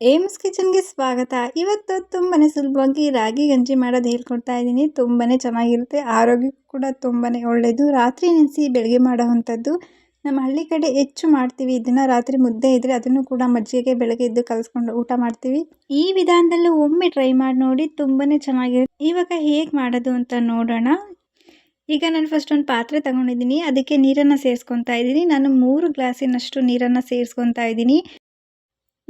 AIIMS ಕಿಚನ್ಗೆ ಸ್ವಾಗತ. ಇವತ್ತು ತುಂಬಾ ಸುಲಭವಾಗಿ ರಾಗಿ ಗಂಜಿ ಮಾಡೋದು ಹೇಳ್ಕೊಡ್ತಾ ಇದ್ದೀನಿ. ತುಂಬಾ ಚೆನ್ನಾಗಿರುತ್ತೆ. ಆರೋಗ್ಯಕ್ಕೂ ಕೂಡ ತುಂಬಾ ಒಳ್ಳೆಯದು ರಾತ್ರಿ ನೆನೆಸಿ ಬೆಳಗ್ಗೆ ಮಾಡೋವಂಥದ್ದು ನಮ್ಮ ಹಳ್ಳಿ ಕಡೆ ಹೆಚ್ಚು ಮಾಡ್ತೀವಿ. ಇದನ್ನು ರಾತ್ರಿ ಮುದ್ದೆ ಇದ್ದರೆ ಅದನ್ನು ಕೂಡ ಮಜ್ಜಿಗೆಗೆ ಬೆಳಗ್ಗೆ ಎದ್ದು ಕಲಿಸ್ಕೊಂಡು ಊಟ ಮಾಡ್ತೀವಿ. ಈ ವಿಧಾನದಲ್ಲೂ ಒಮ್ಮೆ ಟ್ರೈ ಮಾಡಿ ನೋಡಿ ತುಂಬಾ ಚೆನ್ನಾಗಿರುತ್ತೆ. ಇವಾಗ ಹೇಗೆ ಮಾಡೋದು ಅಂತ ನೋಡೋಣ. ಈಗ ನಾನು ಫಸ್ಟ್ ಒಂದು ಪಾತ್ರೆ ತಗೊಂಡಿದ್ದೀನಿ. ಅದಕ್ಕೆ ನೀರನ್ನು ಸೇರಿಸ್ಕೊತಾ ಇದ್ದೀನಿ. ನಾನು ಮೂರು ಗ್ಲಾಸಿನಷ್ಟು ನೀರನ್ನು ಸೇರಿಸ್ಕೊತಾ ಇದ್ದೀನಿ.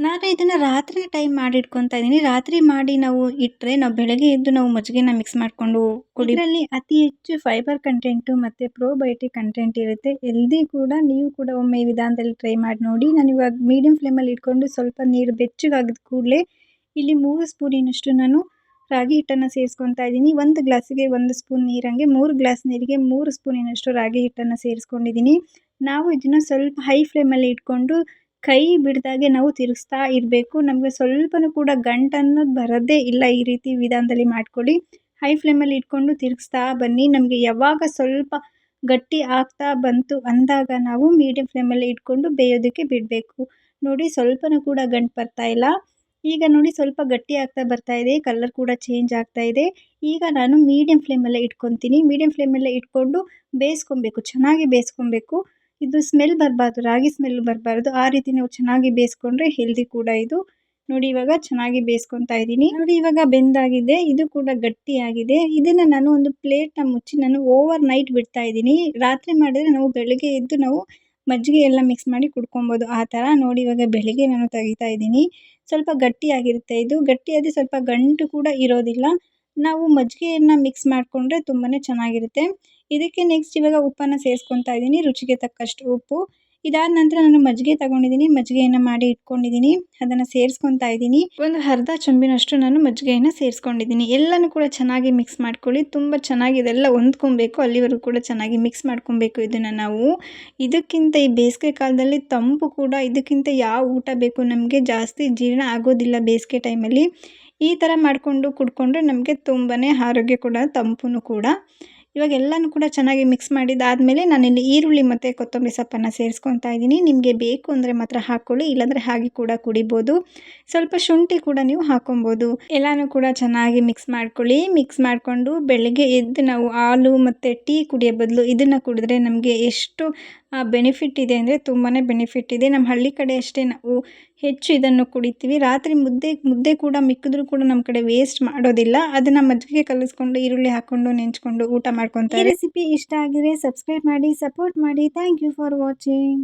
ನಾನು ಇದನ್ನು ರಾತ್ರಿ ಟೈಮ್ ಮಾಡಿ ಇಟ್ಕೊತಾ ಇದ್ದೀನಿ. ರಾತ್ರಿ ಮಾಡಿ ನಾವು ಇಟ್ಟರೆ ನಾವು ಬೆಳಗ್ಗೆ ಎದ್ದು ನಾವು ಮಜ್ಜಿಗೆನ ಮಿಕ್ಸ್ ಮಾಡಿಕೊಂಡು ಕುಡಿದ್ರಲ್ಲಿ ಅತಿ ಹೆಚ್ಚು ಫೈಬರ್ ಕಂಟೆಂಟು ಮತ್ತು ಪ್ರೋಬಯೋಟಿಕ್ ಕಂಟೆಂಟ್ ಇರುತ್ತೆ. ಎಲ್ದಿ ಕೂಡ ನೀವು ಕೂಡ ಒಮ್ಮೆ ಈ ವಿಧಾನದಲ್ಲಿ ಟ್ರೈ ಮಾಡಿ ನೋಡಿ. ನಾನು ಇವಾಗ ಮೀಡಿಯಂ ಫ್ಲೇಮಲ್ಲಿ ಇಟ್ಕೊಂಡು ಸ್ವಲ್ಪ ನೀರು ಬೆಚ್ಚಗಾಗಿದ ಕೂಡಲೇ ಇಲ್ಲಿ ಮೂರು ಸ್ಪೂನಿನಷ್ಟು ನಾನು ರಾಗಿ ಹಿಟ್ಟನ್ನು ಸೇರಿಸ್ಕೊತಾ ಇದ್ದೀನಿ. ಒಂದು ಗ್ಲಾಸಿಗೆ ಒಂದು ಸ್ಪೂನ್ ನೀರಂಗೆ, ಮೂರು ಗ್ಲಾಸ್ ನೀರಿಗೆ ಮೂರು ಸ್ಪೂನಿನಷ್ಟು ರಾಗಿ ಹಿಟ್ಟನ್ನು ಸೇರಿಸ್ಕೊಂಡಿದ್ದೀನಿ. ನಾವು ಇದನ್ನು ಸ್ವಲ್ಪ ಹೈ ಫ್ಲೇಮಲ್ಲಿ ಇಟ್ಕೊಂಡು ಕೈ ಬಿಡ್ದಾಗೆ ನಾವು ತಿರುಗಿಸ್ತಾ ಇರಬೇಕು. ನಮಗೆ ಸ್ವಲ್ಪನೂ ಕೂಡ ಗಂಟು ಅನ್ನೋದು ಬರೋದೇ ಇಲ್ಲ ಈ ರೀತಿ ವಿಧಾನದಲ್ಲಿ ಮಾಡ್ಕೊಳ್ಳಿ. ಹೈ ಫ್ಲೇಮಲ್ಲಿ ಇಟ್ಕೊಂಡು ತಿರುಗಿಸ್ತಾ ಬನ್ನಿ. ನಮಗೆ ಯಾವಾಗ ಸ್ವಲ್ಪ ಗಟ್ಟಿ ಆಗ್ತಾ ಬಂತು ಅಂದಾಗ ನಾವು ಮೀಡಿಯಂ ಫ್ಲೇಮಲ್ಲಿ ಇಟ್ಕೊಂಡು ಬೇಯೋದಕ್ಕೆ ಬಿಡಬೇಕು. ನೋಡಿ ಸ್ವಲ್ಪನೂ ಕೂಡ ಗಂಟು ಬರ್ತಾ ಇಲ್ಲ. ಈಗ ನೋಡಿ ಸ್ವಲ್ಪ ಗಟ್ಟಿ ಆಗ್ತಾ ಬರ್ತಾ ಇದೆ. ಕಲರ್ ಕೂಡ ಚೇಂಜ್ ಆಗ್ತಾ ಇದೆ. ಈಗ ನಾನು ಮೀಡಿಯಂ ಫ್ಲೇಮಲ್ಲೇ ಇಟ್ಕೊತೀನಿ. ಮೀಡಿಯಂ ಫ್ಲೇಮಲ್ಲೇ ಇಟ್ಕೊಂಡು ಬೇಯಿಸ್ಕೊಬೇಕು. ಚೆನ್ನಾಗಿ ಬೇಯಿಸ್ಕೊಬೇಕು. ಇದು ಸ್ಮೆಲ್ ಬರಬಾರ್ದು, ರಾಗಿ ಸ್ಮೆಲ್ ಬರಬಾರ್ದು. ಆ ರೀತಿ ನಾವು ಚೆನ್ನಾಗಿ ಬೇಯಿಸ್ಕೊಂಡ್ರೆ ಹೆಲ್ದಿ ಕೂಡ ಇದು. ನೋಡಿ ಇವಾಗ ಚೆನ್ನಾಗಿ ಬೇಯಿಸ್ಕೊತಾ ಇದ್ದೀನಿ. ನೋಡಿ ಇವಾಗ ಬೆಂದಾಗಿದೆ, ಇದು ಕೂಡ ಗಟ್ಟಿಯಾಗಿದೆ. ಇದನ್ನು ನಾನು ಒಂದು ಪ್ಲೇಟ್ನ ಮುಚ್ಚಿ ನಾನು ಓವರ್ ನೈಟ್ ಬಿಡ್ತಾ ಇದ್ದೀನಿ. ರಾತ್ರಿ ಮಾಡಿದ್ರೆ ನಾವು ಬೆಳಗ್ಗೆ ಎದ್ದು ನಾವು ಮಜ್ಜಿಗೆ ಎಲ್ಲ ಮಿಕ್ಸ್ ಮಾಡಿ ಕುಡ್ಕೊಬೋದು. ಆ ಥರ ನೋಡಿ ಇವಾಗ ಬೆಳಿಗ್ಗೆ ನಾನು ತೆಗಿತಾ ಇದ್ದೀನಿ. ಸ್ವಲ್ಪ ಗಟ್ಟಿಯಾಗಿರುತ್ತೆ ಇದು. ಗಟ್ಟಿಯಾದರೆ ಸ್ವಲ್ಪ ಗಂಟು ಕೂಡ ಇರೋದಿಲ್ಲ. ನಾವು ಮಜ್ಜಿಗೆಯನ್ನು ಮಿಕ್ಸ್ ಮಾಡಿಕೊಂಡ್ರೆ ತುಂಬಾ ಚೆನ್ನಾಗಿರುತ್ತೆ. ಇದಕ್ಕೆ ನೆಕ್ಸ್ಟ್ ಇವಾಗ ಉಪ್ಪನ್ನು ಸೇರಿಸ್ಕೊತಾ ಇದ್ದೀನಿ, ರುಚಿಗೆ ತಕ್ಕಷ್ಟು ಉಪ್ಪು. ಇದಾದ ನಂತರ ನಾನು ಮಜ್ಜಿಗೆ ತಗೊಂಡಿದ್ದೀನಿ, ಮಜ್ಜಿಗೆಯನ್ನು ಮಾಡಿ ಇಟ್ಕೊಂಡಿದ್ದೀನಿ, ಅದನ್ನು ಸೇರಿಸ್ಕೊತಾ ಇದ್ದೀನಿ. ಒಂದು ಅರ್ಧ ಚೊಂಬಿನಷ್ಟು ನಾನು ಮಜ್ಜಿಗೆಯನ್ನು ಸೇರಿಸ್ಕೊಂಡಿದ್ದೀನಿ. ಎಲ್ಲನೂ ಕೂಡ ಚೆನ್ನಾಗಿ ಮಿಕ್ಸ್ ಮಾಡ್ಕೊಳ್ಳಿ, ತುಂಬ ಚೆನ್ನಾಗಿ ಇದೆಲ್ಲ ಹೊಂದ್ಕೊಬೇಕು, ಅಲ್ಲಿವರೆಗೂ ಕೂಡ ಚೆನ್ನಾಗಿ ಮಿಕ್ಸ್ ಮಾಡ್ಕೊಬೇಕು ಇದನ್ನು ನಾವು. ಇದಕ್ಕಿಂತ ಈ ಬೇಸಿಗೆ ಕಾಲದಲ್ಲಿ ತಂಪು ಕೂಡ, ಇದಕ್ಕಿಂತ ಯಾವ ಊಟ ಬೇಕು ನಮಗೆ ಜಾಸ್ತಿ ಜೀರ್ಣ ಆಗೋದಿಲ್ಲ ಬೇಸಿಗೆ ಟೈಮಲ್ಲಿ ಈ ಥರ ಮಾಡಿಕೊಂಡು ಕುಡ್ಕೊಂಡ್ರೆ ನಮಗೆ ತುಂಬಾ ಆರೋಗ್ಯ ಕೂಡ ತಂಪು ಕೂಡ. ಇವಾಗ ಎಲ್ಲನೂ ಕೂಡ ಚೆನ್ನಾಗಿ ಮಿಕ್ಸ್ ಮಾಡಿದ್ದಾದಮೇಲೆ ನಾನಿಲ್ಲಿ ಈರುಳ್ಳಿ ಮತ್ತು ಕೊತ್ತಂಬರಿ ಸೊಪ್ಪನ್ನು ಸೇರಿಸ್ಕೊತಾ ಇದ್ದೀನಿ. ನಿಮಗೆ ಬೇಕು ಅಂದರೆ ಮಾತ್ರ ಹಾಕ್ಕೊಳ್ಳಿ, ಇಲ್ಲಾಂದರೆ ಹಾಗೆ ಕೂಡ ಕುಡಿಬೋದು. ಸ್ವಲ್ಪ ಶುಂಠಿ ಕೂಡ ನೀವು ಹಾಕೊಬೋದು ಎಲ್ಲನೂ ಕೂಡ ಚೆನ್ನಾಗಿ ಮಿಕ್ಸ್ ಮಾಡ್ಕೊಳ್ಳಿ. ಮಿಕ್ಸ್ ಮಾಡಿಕೊಂಡು ಬೆಳಗ್ಗೆ ಎದ್ದು ನಾವು ಹಾಲು ಮತ್ತು ಟೀ ಕುಡಿಯೋ ಬದಲು ಇದನ್ನು ಕುಡಿದ್ರೆ ನಮಗೆ ಎಷ್ಟು ಬೆನಿಫಿಟ್ ಇದೆ ಅಂದರೆ ತುಂಬಾ ಬೆನಿಫಿಟ್ ಇದೆ. ನಮ್ಮ ಹಳ್ಳಿ ಕಡೆ ಅಷ್ಟೇ ನಾವು ಹೆಚ್ಚು ಇದನ್ನು ಕುಡಿತೀವಿ. ರಾತ್ರಿ ಮುದ್ದೆ ಮುದ್ದೆ ಕೂಡ ಮಿಕ್ಕಿದ್ರೂ ಕೂಡ ನಮ್ಮ ಕಡೆ ವೇಸ್ಟ್ ಮಾಡೋದಿಲ್ಲ. ಅದನ್ನು ಮಜ್ಜಿಗೆ ಕಲಿಸ್ಕೊಂಡು ಈರುಳ್ಳಿ ಹಾಕ್ಕೊಂಡು ನೆಂಚ್ಕೊಂಡು ಊಟ ಮಾಡ್ಕೊತಾರೆ. ರೆಸಿಪಿ ಇಷ್ಟ ಆಗಿದ್ರೆ ಸಬ್ಸ್ಕ್ರೈಬ್ ಮಾಡಿ ಸಪೋರ್ಟ್ ಮಾಡಿ. Thank you for watching